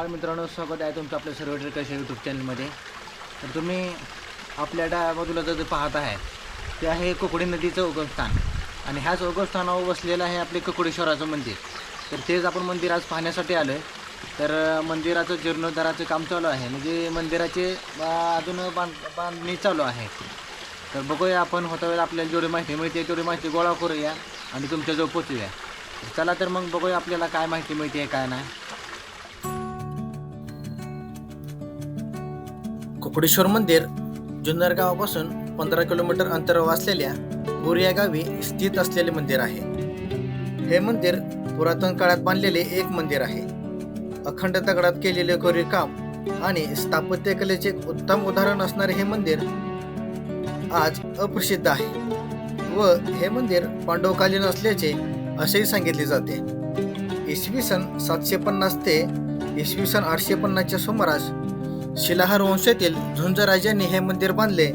नमस्कार मित्रांनो स्वागत आहे तुमचं आपल्या सर्व ट्रेकर्स यूट्यूब चॅनलमध्ये तर तुम्ही आपल्या डाव्या बाजूला जर पाहत आहे ते आहे कुकडी नदीचं उगमस्थान. आणि ह्याच उगमस्थानावर बसलेलं आहे आपले कोकडेश्वराचं मंदिर. तर तेच आपण मंदिर आज पाहण्यासाठी आलो आहे तर मंदिराचं जीर्णोद्धाराचं काम चालू आहे. म्हणजे मंदिराचे अजून बांध बांधणी चालू आहे. तर बघूया आपण होता वेळेला आपल्याला जेवढी माहिती मिळते तेवढी माहिती गोळा करूया आणि तुमच्याजवळ पोचूया. चला तर मग बघूया आपल्याला काय माहिती मिळते काय नाही. कोकडेश्वर मंदिर जुन्नर गावापासून पंधरा किलोमीटर अंतरावर असलेल्या बोरिया गावी स्थित असलेले मंदिर आहे. हे मंदिर पुरातन काळात बांधलेले एक मंदिर आहे. अखंड दगडात केलेले कोरीव काम आणि स्थापत्यकलेचे उत्तम उदाहरण असणारे हे मंदिर आज अप्रसिद्ध आहे व हे मंदिर पांडवकालीन असल्याचे असेही सांगितले जाते. इसवी सन सातशे पन्नास ते इसवी सन आठशे पन्नासच्या सुमारास शिलाहार वंशातील झुंज राजांनी हे मंदिर बांधले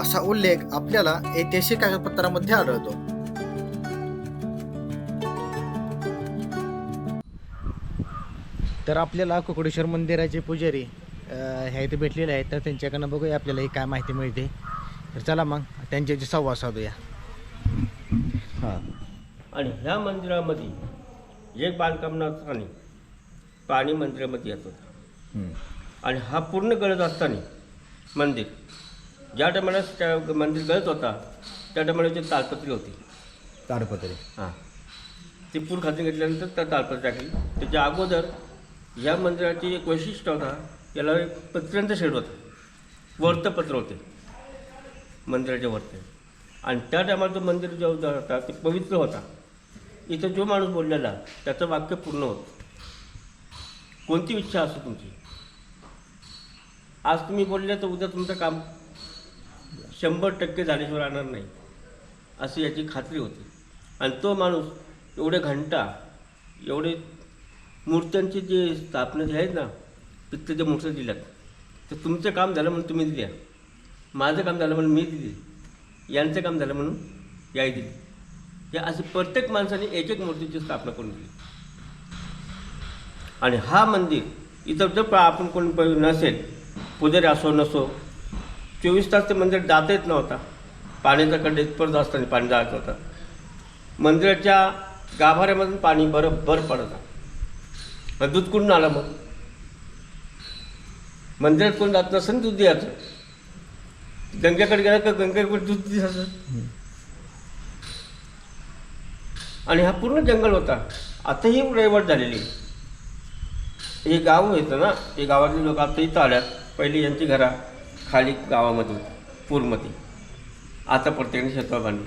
असा उल्लेख आपल्याला ऐतिहासिक कागदपत्रामध्ये आढळतो. तर आपल्याला कोकडेश्वर मंदिराचे पुजारी ह्या इथे भेटलेले आहेत. तर त्यांच्याकडनं बघूया आपल्याला ही काय माहिती मिळते. तर चला मग त्यांच्याशी संवाद साधूया. हां. आणि ह्या मंदिरामध्ये एक बांधकाम नसताना पाणी मंदिरामध्ये येत. होतं आणि हा पूर्ण गळत असताना मंदिर ज्या टायमाला त्या मंदिर गळत होता त्या टायमाला ते तालपत्री होती. ताडपत्री. हां. ती पूर खाती घेतल्यानंतर त्या तालपत्री टाकली. त्याच्या अगोदर ह्या मंदिराची एक वैशिष्ट्य होता याला एक पत्र्यांचं शेड होतं. वरतं पत्र होते. मंदिराच्या वरते. आणि त्या टायमाला तो मंदिर जो जो होता ते पवित्र होता. इथं जो माणूस बोललेला त्याचं वाक्य पूर्ण होतं. कोणती इच्छा असो तुमची? आज तुम्ही बोलले तर उद्या तुमचं काम शंभर टक्के झाल्याशिवाय राहणार नाही. अशी याची खात्री होती. आणि तो माणूस एवढे घंटा एवढे मूर्त्यांची जे स्थापना जी आहेत ना पित्तच्या मूर्त्या दिल्यात तर तुमचं काम झालं म्हणून तुम्ही दिल्या माझं काम झालं म्हणून मी दिली. यांचं काम झालं म्हणून याही दिली. या असे प्रत्येक माणसाने एक एक मूर्तीची स्थापना करून दिली. आणि हा मंदिर इतर जर आपण कोणी नसेल पुजारी असो नसो चोवीस तास ते मंदिर जाता येत नव्हता. पाण्याचा खड्डे इथपर्यंत असताना पाणी जात होतं मंदिराच्या गाभाऱ्यामधून पाणी बरोबर पडत मग दूध कुठून आलं मग? मंदिरात कोण जात नसेल दूध द्यायचं. गंगेकडे गेलं का गंगेकडे दूध द्यायचं आणि हा पूर्ण जंगल होता. आताही रहिवाट झालेली. आहे. हे गाव येतं ना हे गावातले लोक आता इथं आल्यात. पहिली यांची घरा खाली गावामध्ये होती, पूरमध्ये. आता प्रत्येकाने शेतवा बांधली.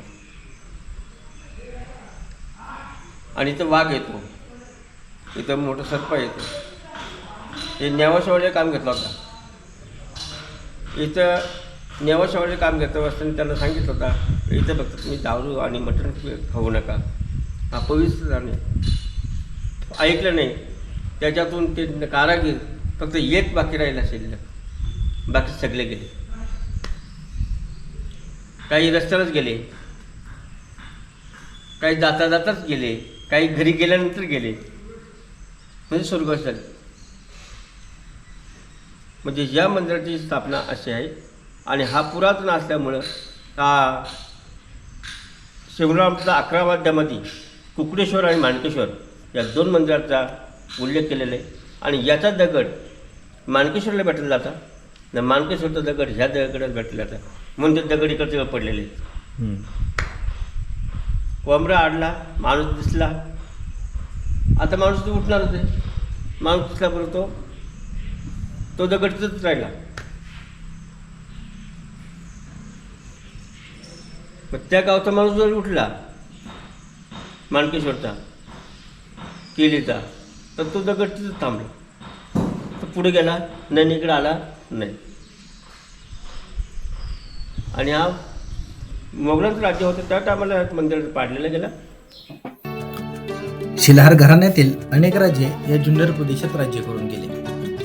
आणि इथं वाघ येतो. इथं मोठं सर्प येतो. हे न्यावाशेवाडे काम घेतलं होता. इथं न्यावाशेवाडे काम घेतलं असताना त्यांना सांगितलं होता. इथं फक्त तुम्ही दारू आणि मटण खाऊ नका. हा पवित्र जाणे. ऐकलं नाही. त्याच्यातून ते कारागीर फक्त येत बाकी राहिला शिल्लक बाकी सगळे गेले. काही रस्त्यालाच गेले. काही जाता जाताच गेले. काही घरी गेल्यानंतर गेले. म्हणजे स्वर्गवास झाले म्हणजे या मंदिराची स्थापना अशी आहे. आणि हा पुरातन असल्यामुळं हा शिवरामचा अकरा वाद्यामध्ये कुकडेश्वर आणि माणकेश्वर या दोन मंदिराचा उल्लेख केलेला आहे. आणि याचा दगड माणकेश्वरला भेटला जाता. न माणकेश्वरचा दगड ह्या दगडात भेटला जाता म्हणून ते दगड इकडचे पडलेले. कोंबडा आडला माणूस दिसला. आता माणूस तो उठणार होते. माणूस दिसल्याबरोबर तो. तो दगड तिथंच राहिला. मग त्या गावचा माणूस जर उठला माणकेश्वरचा केलीचा तर तो दगड तिथं थांबला. तो पुढे गेला नाही इकडे आला नाही. आणि हा मोगलांचं राज्य होतं त्या टायमाला मंदिर पाडलेलं गेलं. शिलाहार घराण्यातील अनेक राजे या जुन्नर प्रदेशात राज्य करून गेले.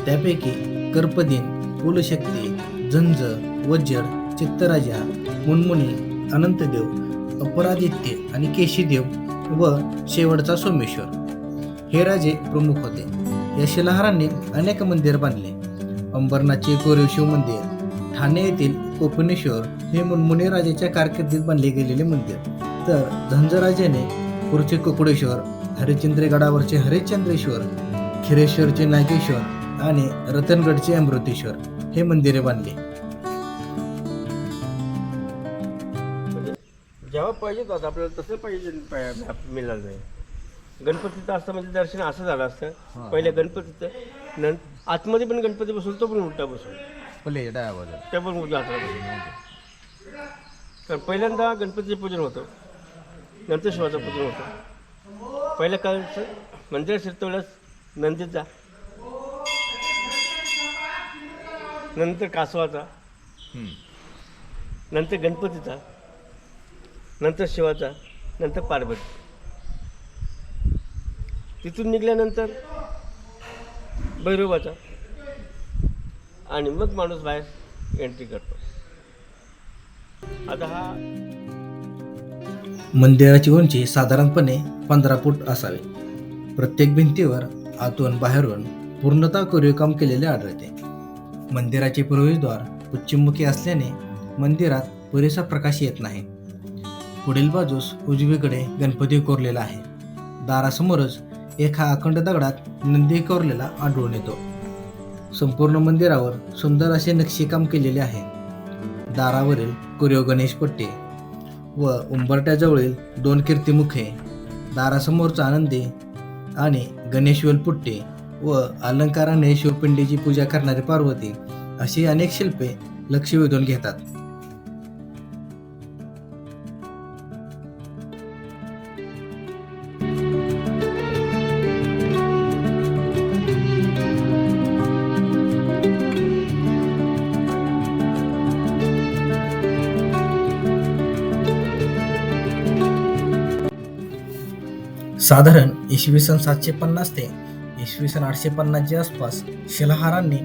त्यापैकी कर्पदीन कुलशक्ती झंज वज्जड चित्तराजा मुनमुनी अनंतदेव अपरादित्य आणि केशीदेव व शेवटचा सोमेश्वर हे राजे प्रमुख होते. या शिलाहारांनी अनेक मंदिर बांधले. अंबरनाथचे कोरीव शिव मंदिर ठाणे येथील कोपिनेश्वर हे मुनमुने राजाच्या कारकिर्दीत बांधले गेलेले मंदिर. तर झंझराजाने पुरचे कुकुडेश्वर हरिश्चंद्रगडावरचे हरिश्चंद्रेश्वर खिरेश्वरचे नागेश्वर आणि रतनगडचे अमृतेश्वर हे मंदिरे बांधली. म्हणजे जेव्हा पाहिजे होतं आपल्याला तसं पाहिजे मिळालं नाही. गणपतीचं असतं म्हणजे दर्शन असं झालं असतं. पहिल्या गणपतीचं नंतर आतमध्ये पण गणपती बसवून तो पण उलटा बसवून डाव्या बाजूला त्या पण कारण पहिल्यांदा गणपतीचं पूजन होतं. नंतर शिवाचं पूजन होतं. पहिल्या काळचं मंदिर शिरतवल्यास नंदीचा नंतर कासवाचा. नंतर गणपतीचा. नंतर शिवाचा. नंतर पार्वती. तिथून निघाल्यानंतर भैरवाचा आणि मग माणूस बाहेर एंट्री करतो. आता हा मंदिराची उंची साधारणपणे पंधरा फूट असावी. प्रत्येक भिंतीवर आतून बाहेरून पूर्णतः कोरीवकाम केलेले आढळते. मंदिराचे प्रवेशद्वार पश्चिममुखी असल्याने मंदिरात पुरेसा प्रकाश येत नाही. पुढील बाजूस उजवीकडे गणपती कोरलेला आहे. दारासमोरच एका अखंड दगडात नंदी कोरलेला आढळून येतो. संपूर्ण मंदिरावर सुंदर असे नक्षीकाम केलेले आहे. दारावरील कुरेव गणेश पट्टे व उंबरट्याजवळील दोन कीर्तिमुखे दारासमोरचा आनंदी आणि गणेशवल पुट्टे व अलंकाराने शिवपिंडीची पूजा करणारी पार्वती अशी अनेक शिल्पे लक्ष वेधून घेतात. साधारण इसवी सन सातशे पन्नास ते इसवी सन आठशे पन्नासच्या आसपास शिलाहारांनी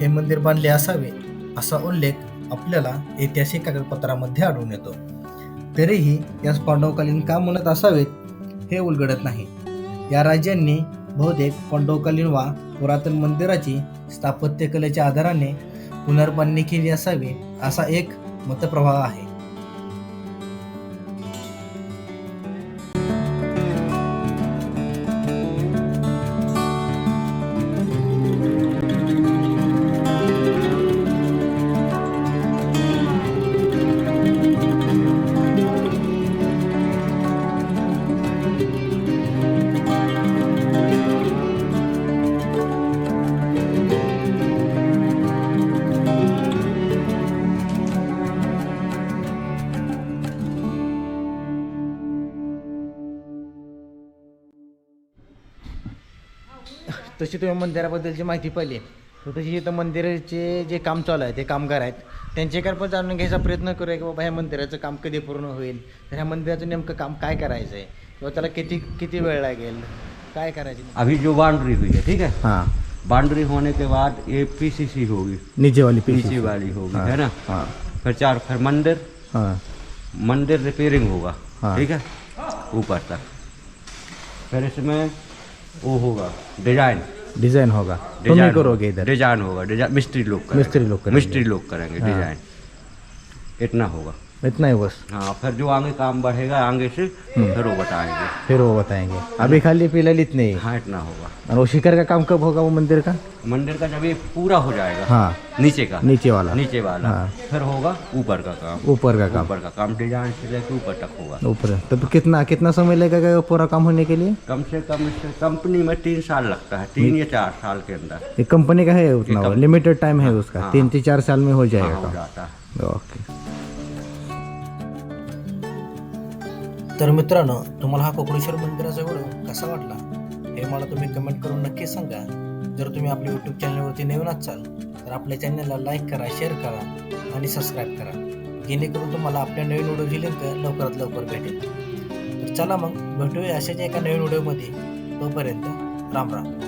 हे मंदिर बांधले असावे असा उल्लेख आपल्याला ऐतिहासिक कागदपत्रामध्ये आढळून येतो. तरीही यास पांडवकालीन का म्हणत असावेत हे उलगडत नाही. या राज्यांनी बहुतेक पांडवकालीन वा पुरातन मंदिराची स्थापत्यकलेच्या आधाराने पुनर्बांधणी केली असावी असा एक मतप्रवाह आहे. तशी तुम्ही मंदिराबद्दलची माहिती पाहिली. तर तशी इथं मंदिराचे जे काम चालू आहे ते कामगार आहेत. त्यांच्याकडे पण जाणून घ्यायचा प्रयत्न करूया की बाबा ह्या मंदिराचं काम कधी पूर्ण होईल? तर ह्या मंदिराचं नेमकं काम काय करायचं आहे किंवा त्याला किती किती वेळ लागेल? काय करायचं? अभी जो बाउंड्री हुई है ठीक है? हां. बाउंड्री होने के बाद ये पीसीसी होगी। नीचे वाली नीचे वाली होगी है ना? हाँ. फिर चार फिर मंदिर। हाँ. मंदिर रिपेयरिंग होगा हाँ। ठीक है? ऊपर तक। फिर इसमें वो होगा। डिजाइन डिजाइन होगा। डिजाइन डिजाइन होगा। डिजाइन मिस्त्री लोग करेंगे। मिस्त्री लोग करेंगे। मिस्त्री लोग करेंगे। हाँ। डिजाइन इतना होगा। इतना ही बस। हाँ फिर जो आगे काम बढ़ेगा आगे से फिर वो बताएँगे। फिर वो बताएँगे। अभी खाली फ़िलहाल इतने ही। हाँ इतना होगा। और वो शिखर का काम कब होगा वो मंदिर का? मंदिर का जब ये पूरा हो जाएगा हाँ। नीचे का। नीचे वाला। नीचे वाला। हाँ। फिर होगा ऊपर का काम। ऊपर का काम। ऊपर का काम डिज़ाइन से लेकर ऊपर तक होगा। ऊपर। तो कितना कितना समय लगेगा वो पूरा काम होने के लिए? कम से कम इससे कंपनी में तीन साल लगता है तीन या चार साल के अंदर। ये कंपनी का है उतना लिमिटेड टाइम है उसका। हाँ। तीन से चार साल में हो हाँ, जाएगा हो है। ओके। तर मित्रांनो तुम्हाला हा कोकणेश्वर मंदिराचा व्हिडिओ कसा वाटला हे मला तुम्ही कमेंट करून नक्की सांगा. जर तुम्ही आपल्या यूट्यूब चॅनलवरती नवीन असाल तर आपल्या चॅनलला लाईक करा शेअर करा आणि सबस्क्राईब करा. जेणेकरून तुम्हाला आपल्या नवीन व्हिडिओची लिंक लवकरात लवकर भेटेल. तर चला मग भेटूया अशाच एका नवीन व्हिडिओमध्ये. तोपर्यंत राम राम.